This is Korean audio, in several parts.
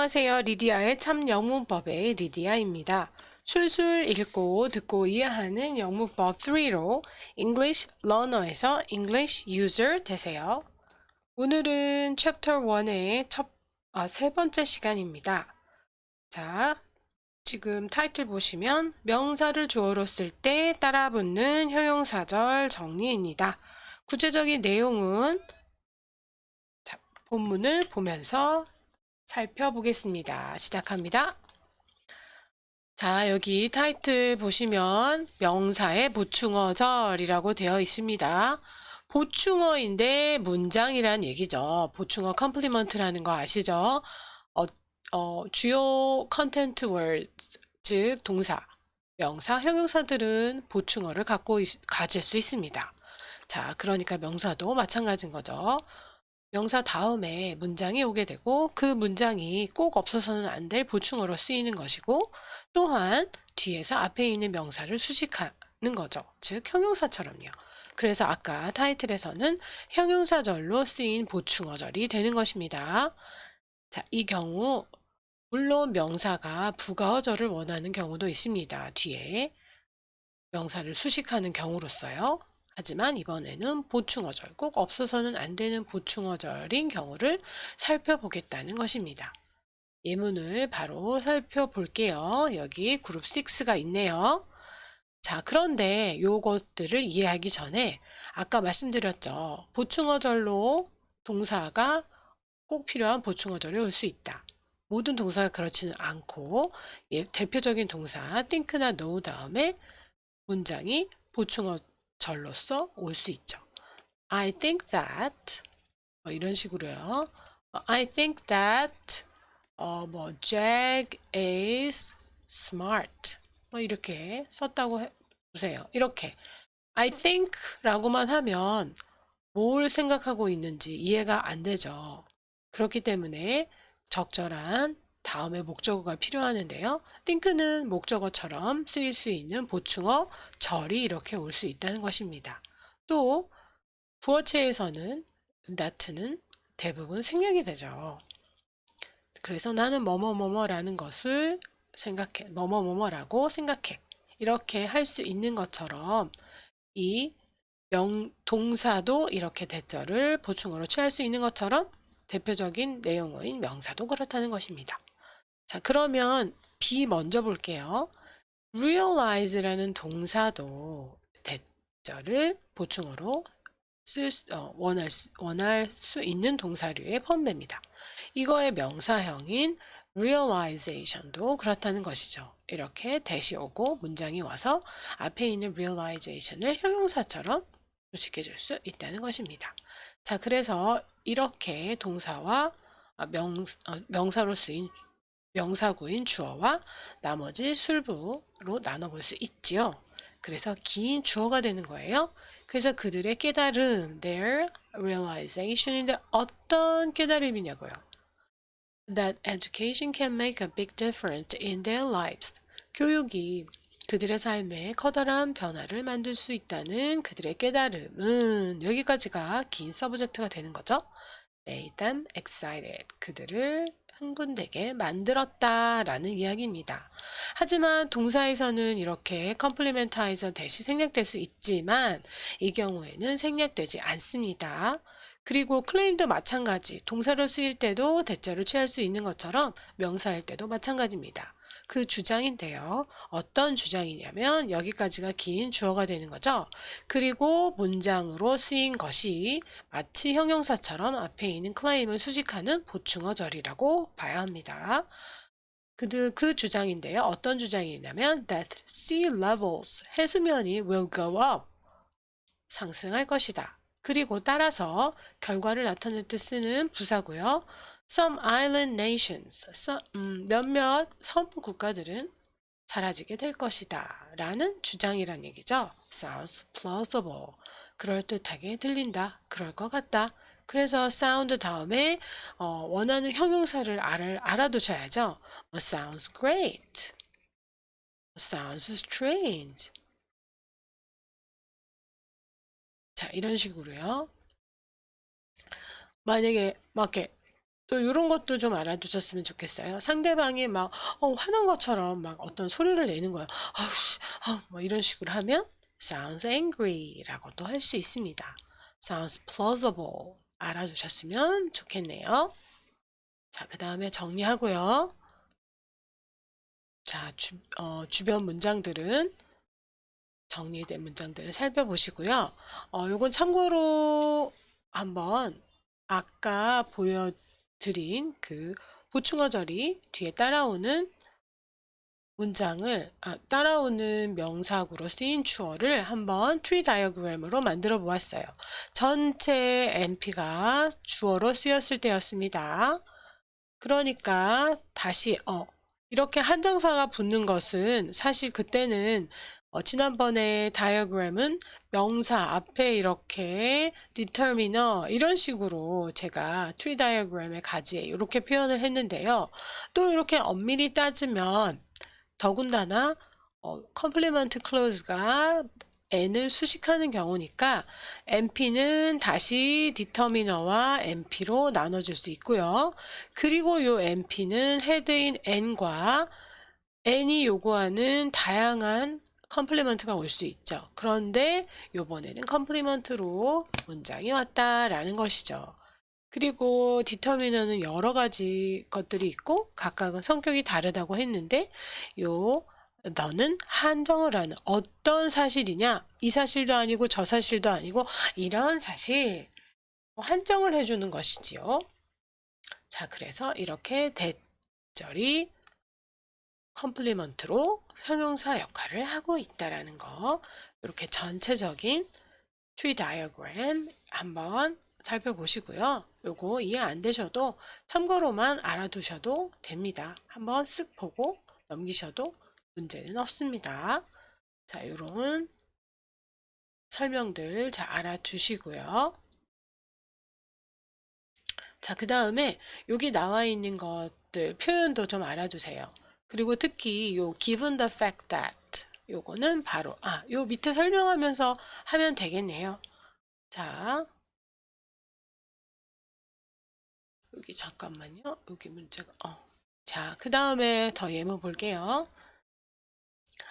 안녕하세요. 리디아의 참 영문법의 리디아입니다. 술술 읽고 듣고 이해하는 영문법 3로 English Learner에서 English User 되세요. 오늘은 Chapter 1의 첫, 아, 세 번째 시간입니다. 자, 지금 타이틀 보시면 명사를 주어로 쓸 때 따라 붙는 형용사절 정리입니다. 구체적인 내용은 자, 본문을 보면서 살펴보겠습니다. 시작합니다. 자, 여기 타이틀 보시면 명사의 보충어절이라고 되어 있습니다. 보충어인데 문장이란 얘기죠. 보충어 컴플리먼트라는 거 아시죠? 어, 어, 주요 컨텐트 월드, 즉 동사, 명사, 형용사들은 보충어를 갖고 있- 가질 수 있습니다. 자, 그러니까 명사도 마찬가지인 거죠. 명사 다음에 문장이 오게 되고 그 문장이 꼭 없어서는 안 될 보충어로 쓰이는 것이고 또한 뒤에서 앞에 있는 명사를 수식하는 거죠. 즉 형용사처럼요. 그래서 아까 타이틀에서는 형용사절로 쓰인 보충어절이 되는 것입니다. 자, 이 경우 물론 명사가 부가어절을 원하는 경우도 있습니다. 뒤에 명사를 수식하는 경우로서요. 하지만 이번에는 보충어절, 꼭 없어서는 안 되는 보충어절인 경우를 살펴보겠다는 것입니다. 예문을 바로 살펴볼게요. 여기 그룹 6가 있네요. 자, 그런데 요것들을 이해하기 전에 아까 말씀드렸죠. 보충어절로 동사가 꼭 필요한 보충어절이 올 수 있다. 모든 동사가 그렇지는 않고 예, 대표적인 동사 think나 know 다음에 문장이 보충어 절로서 올수 있죠. I think that 뭐 이런 식으로요. 어, I think that 어, 뭐 Jack is smart 뭐 이렇게 썼다고 해 보세요. 이렇게 I think라고만 하면 뭘 생각하고 있는지 이해가 안 되죠. 그렇기 때문에 적절한 다음에 목적어가 필요하는데요. think는 목적어처럼 쓰일 수 있는 보충어 절이 이렇게 올 수 있다는 것입니다. 또 부어체에서는 that는 대부분 생략이 되죠. 그래서 나는 뭐뭐뭐뭐라는 것을 생각해. 뭐뭐뭐뭐라고 생각해. 이렇게 할 수 있는 것처럼 이 명, 동사도 이렇게 대절을 보충어로 취할 수 있는 것처럼 대표적인 내용어인 명사도 그렇다는 것입니다. 자, 그러면 B 먼저 볼게요. realize라는 동사도 대절을 보충어로 쓸, 수- 어, 원할, 수, 원할 수 있는 동사류에 포함됩니다. 이거의 명사형인 realization도 그렇다는 것이죠. 이렇게 대시 오고 문장이 와서 앞에 있는 realization을 형용사처럼 조직해 줄 수 있다는 것입니다. 자, 그래서 이렇게 동사와 아, 명, 어, 명사로 쓰인 명사구인 주어와 나머지 술부로 나눠볼 수 있지요. 그래서 긴 주어가 되는 거예요. 그래서 그들의 깨달음, their realization인데 어떤 깨달음이냐고요. That education can make a big difference in their lives. 교육이 그들의 삶에 커다란 변화를 만들 수 있다는 그들의 깨달음은 여기까지가 긴 서브젝트가 되는 거죠. made them excited. 그들을 흥분되게 만들었다라는 이야기입니다. 하지만 동사에서는 이렇게 컴플리멘타이저 대시 생략될 수 있지만 이 경우에는 생략되지 않습니다. 그리고 클레임도 마찬가지. 동사로 쓰일 때도 대절을 취할 수 있는 것처럼 명사일 때도 마찬가지입니다. 그 주장인데요. 어떤 주장이냐면 여기까지가 긴 주어가 되는 거죠. 그리고 문장으로 쓰인 것이 마치 형용사처럼 앞에 있는 클레임을 수식하는 보충어절이라고 봐야 합니다. 그, 그 주장인데요. 어떤 주장이냐면 that sea levels 해수면이 will go up 상승할 것이다. 그리고 따라서 결과를 나타낼 때 쓰는 부사고요. Some island nations, so- 음, 몇몇 섬 국가들은 사라지게 될 것이다. 라는 주장이란 얘기죠. Sounds plausible. 그럴듯하게 들린다. 그럴 것 같다. 그래서 sound 다음에 어, 원하는 형용사를 알, 알아두셔야죠. 뭐 sounds great. sounds strange. 자, 이런 식으로요. 만약에 막 이렇게 또 이런 것도 좀 알아두셨으면 좋겠어요. 상대방이 막 어, 화난 것처럼 막 어떤 소리를 내는 거예요. 아우씨, 아, 뭐 이런 식으로 하면 sounds angry라고도 할 수 있습니다. sounds plausible 알아두셨으면 좋겠네요. 자, 그 다음에 정리하고요. 자, 주, 어, 주변 문장들은 정리된 문장들을 살펴보시고요. 어, 요건 참고로 한번 아까 보여 드린 그 보충어절이 뒤에 따라오는 문장을 아, 따라오는 명사구로 쓰인 주어를 한번 트리 다이어그램으로 만들어 보았어요. 전체 NP가 주어로 쓰였을 때였습니다. 그러니까 다시 어 이렇게 한정사가 붙는 것은 사실 그때는 어, 지난번에 다이어그램은 명사 앞에 이렇게 determiner 이런 식으로 제가 트리 다이어그램의 가지에 이렇게 표현을 했는데요. 또 이렇게 엄밀히 따지면 더군다나 어, 컴플리먼트 클로즈가 n을 수식하는 경우니까 NP는 다시 디터미너와 NP로 나눠질 수 있고요. 그리고 요 NP는 헤드인 n과 n이 요구하는 다양한 컴플리먼트가 올 수 있죠. 그런데 요번에는 컴플리먼트로 문장이 왔다라는 것이죠. 그리고 디터미너는 여러 가지 것들이 있고 각각은 성격이 다르다고 했는데 요 너는 한정을 하는 어떤 사실이냐 이 사실도 아니고 저 사실도 아니고 이런 사실 뭐 한정을 해주는 것이지요. 자 그래서 이렇게 대절이 컴플리먼트로 형용사 역할을 하고 있다라는 거 이렇게 전체적인 트리 다이어그램 한번 살펴보시고요. 요거 이해 안 되셔도 참고로만 알아두셔도 됩니다. 한번 쓱 보고 넘기셔도 문제는 없습니다. 자, 요런 설명들 잘 알아두시고요. 자, 그 다음에 여기 나와 있는 것들 표현도 좀 알아두세요. 그리고 특히 요 given the fact that 요거는 바로 아, 요 밑에 설명하면서 하면 되겠네요. 자, 여기 잠깐만요. 여기 문제가 어. 자, 그 다음에 더 예문 볼게요.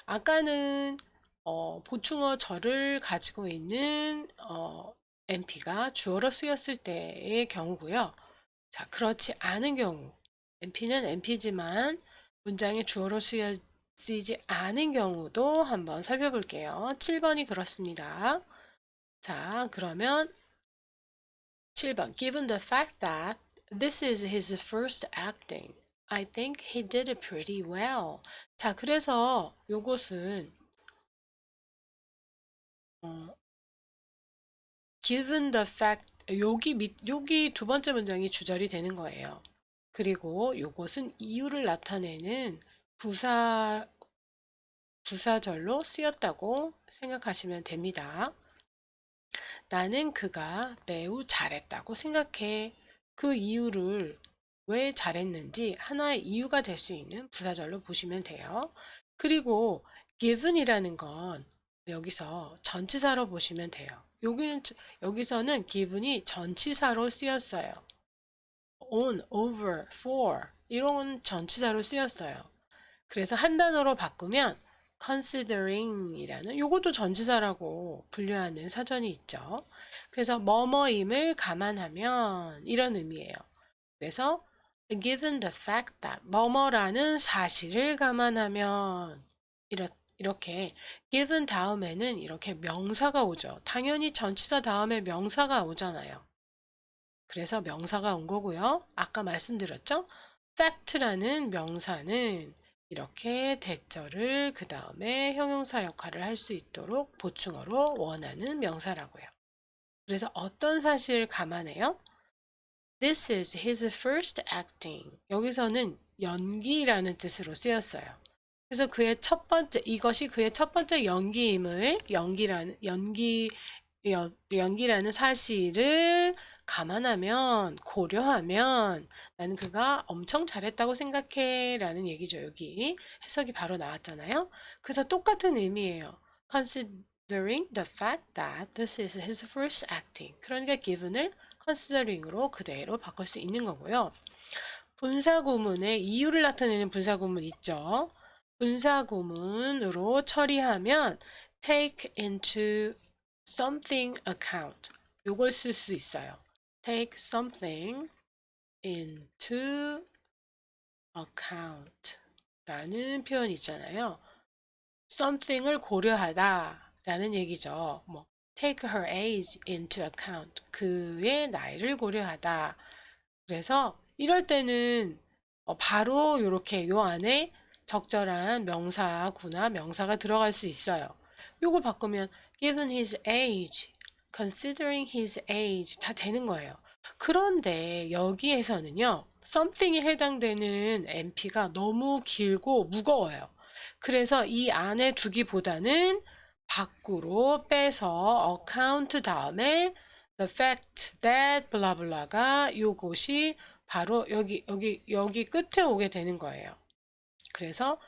아까는 어, 보충어 절을 가지고 있는 어, NP가 주어로 쓰였을 때의 경우고요. 자, 그렇지 않은 경우 NP는 NP지만 문장에 주어로 쓰이지 않은 경우도 한번 살펴볼게요. 7번이 그렇습니다. 자, 그러면 7번 Given the fact that this is his first acting, I think he did it pretty well. 자, 그래서 요것은 어, given the fact 여기 밑 여기 두 번째 문장이 주절이 되는 거예요. 그리고 요것은 이유를 나타내는 부사 부사절로 쓰였다고 생각하시면 됩니다. 나는 그가 매우 잘했다고 생각해. 그 이유를 왜 잘했는지 하나의 이유가 될 수 있는 부사절로 보시면 돼요. 그리고 given이라는 건 여기서 전치사로 보시면 돼요. 여기는 여기서는 given이 전치사로 쓰였어요. On, over, for 이런 전치사로 쓰였어요. 그래서 한 단어로 바꾸면 considering이라는 요것도 전치사라고 분류하는 사전이 있죠. 그래서 뭐뭐임을 감안하면 이런 의미예요. 그래서 given the fact that 뭐뭐라는 사실을 감안하면 이렇, 이렇게 given 다음에는 이렇게 명사가 오죠. 당연히 전치사 다음에 명사가 오잖아요. 그래서 명사가 온 거고요. 아까 말씀드렸죠? fact라는 명사는 이렇게 대절을 그 다음에 형용사 역할을 할 수 있도록 보충어로 원하는 명사라고요. 그래서 어떤 사실을 감안해요? This is his first acting. 여기서는 연기라는 뜻으로 쓰였어요. 그래서 그의 첫 번째 이것이 그의 첫 번째 연기임을 연기라는 연기 연, 연기라는 사실을 감안하면 고려하면 나는 그가 엄청 잘했다고 생각해 라는 얘기죠 여기. 해석이 바로 나왔잖아요. 그래서 똑같은 의미예요. Considering the fact that this is his first acting. 그러니까 given을 considering으로 그대로 바꿀 수 있는 거고요. 분사구문의 이유를 나타내는 분사구문 있죠. 분사구문으로 처리하면 take into something account. 요걸 쓸 수 있어요. take something into account 라는 표현 있잖아요. something을 고려하다 라는 얘기죠. 뭐 take her age into account. 그의 나이를 고려하다. 그래서 이럴 때는 어, 바로 이렇게 요 안에 적절한 명사구나 명사가 들어갈 수 있어요. 요거 바꾸면 given his age, considering his age 다 되는 거예요. 그런데 여기에서는요. something에 해당되는 NP가 너무 길고 무거워요. 그래서 이 안에 두기보다는 밖으로 빼서 account 다음에 the fact that 블라블라가 요것이 바로 여기 여기 여기 끝에 오게 되는 거예요. 그래서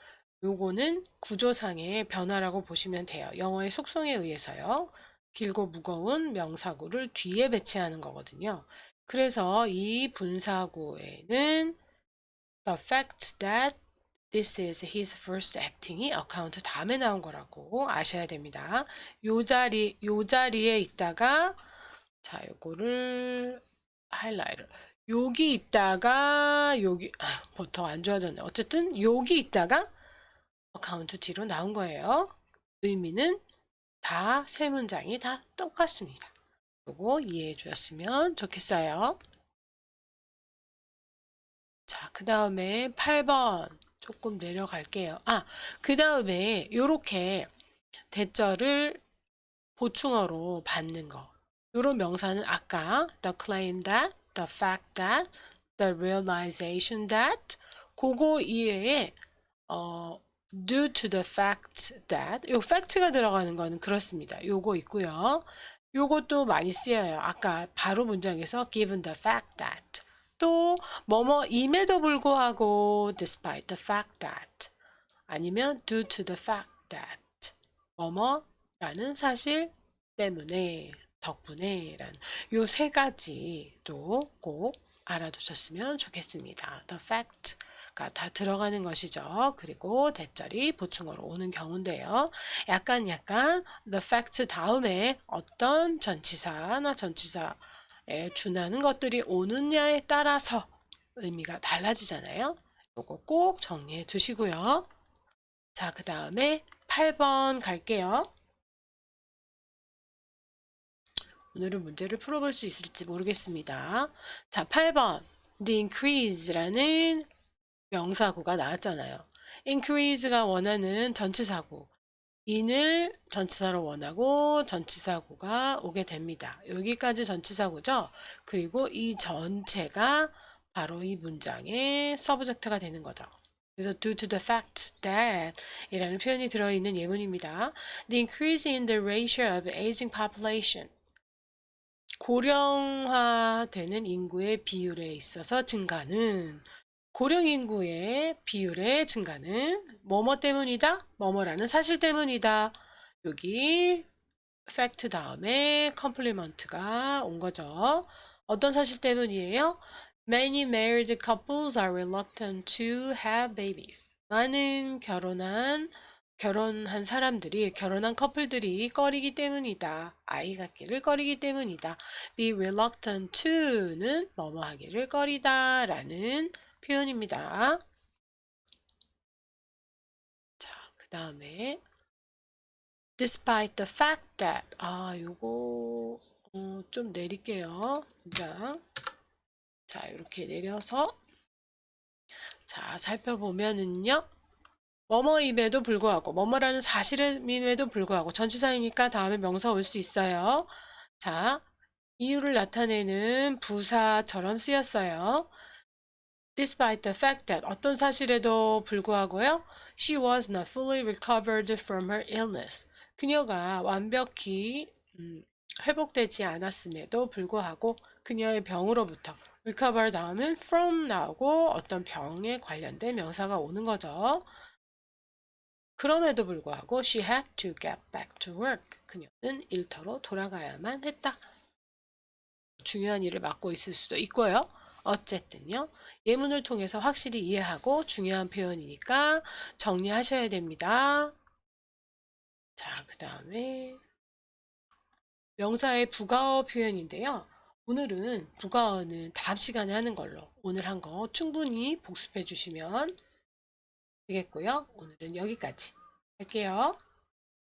요거는 구조상의 변화라고 보시면 돼요. 영어의 속성에 의해서요. 길고 무거운 명사구를 뒤에 배치하는 거거든요. 그래서 이 분사구에는 the fact that this is his first acting이 account 다음에 나온 거라고 아셔야 됩니다. 요 자리 요 자리에 있다가 자 요거를 하이라이트 여기 있다가 여기 아, 더안 좋아졌네. 어쨌든 여기 있다가 어 카운트 뒤로 나온 거예요. 의미는 다 세 문장이 다 똑같습니다. 요거 이해해 주셨으면 좋겠어요. 자, 그 다음에 8번 조금 내려갈게요. 아, 그 다음에 요렇게 대절을 보충어로 받는 거. 요런 명사는 아까 the claim that, the fact that, the realization that 그거 이외에 어, due to the fact that 요 fact가 들어가는 거는 그렇습니다. 요거 있고요. 요것도 많이 쓰여요. 아까 바로 문장에서 given the fact that 또 뭐뭐 임에도 불구하고 despite the fact that 아니면 due to the fact that 뭐뭐라는 사실 때문에 덕분에 라는 요 세 가지 도 꼭 알아두셨으면 좋겠습니다. The fact가 다 들어가는 것이죠. 그리고 대절이 보충어로 오는 경우인데요. 약간 약간 the fact 다음에 어떤 전치사나 전치사에 준하는 것들이 오느냐에 따라서 의미가 달라지잖아요. 요거 꼭 정리해 두시고요. 자, 그 다음에 8번 갈게요. 오늘은 문제를 풀어볼 수 있을지 모르겠습니다. 자, 8번. The increase라는 명사구가 나왔잖아요. increase가 원하는 전치사구. in을 전치사로 원하고 전치사구가 오게 됩니다. 여기까지 전치사구죠. 그리고 이 전체가 바로 이 문장의 서브젝트가 되는 거죠. 그래서 due to the fact that 이라는 표현이 들어있는 예문입니다. The increase in the ratio of aging population 고령화되는 인구의 비율에 있어서 증가는 고령 인구의 비율의 증가는 뭐뭐 때문이다? 뭐뭐라는 사실 때문이다. 여기 fact 다음에 complement가 온 거죠. 어떤 사실 때문이에요? Many married couples are reluctant to have babies. 많은 결혼한 결혼한 사람들이 결혼한 커플들이 꺼리기 때문이다. 아이 갖기를 꺼리기 때문이다. be reluctant to는 뭐뭐 하기를 꺼리다 라는 표현입니다. 자, 그 다음에 despite the fact that 아, 요거 어, 좀 내릴게요. 문장. 자, 이렇게 내려서 자, 살펴보면은요. 뭐뭐임에도 불구하고 뭐뭐라는 사실임에도 불구하고 전치사이니까 다음에 명사 올 수 있어요. 자, 이유를 나타내는 부사처럼 쓰였어요. Despite the fact that 어떤 사실에도 불구하고요. She was not fully recovered from her illness. 그녀가 완벽히 음, 회복되지 않았음에도 불구하고 그녀의 병으로부터 recover 다음은 from 나오고 어떤 병에 관련된 명사가 오는 거죠. 그럼에도 불구하고 she had to get back to work. 그녀는 일터로 돌아가야만 했다. 중요한 일을 맡고 있을 수도 있고요. 어쨌든요. 예문을 통해서 확실히 이해하고 중요한 표현이니까 정리하셔야 됩니다. 자, 그 다음에 명사의 부가어 표현인데요. 오늘은 부가어는 다음 시간에 하는 걸로 오늘 한 거 충분히 복습해 주시면 되겠고요. 오늘은 여기까지 할게요.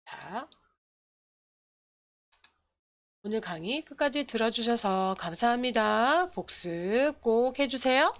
자, 오늘 강의 끝까지 들어주셔서 감사합니다. 복습 꼭 해주세요.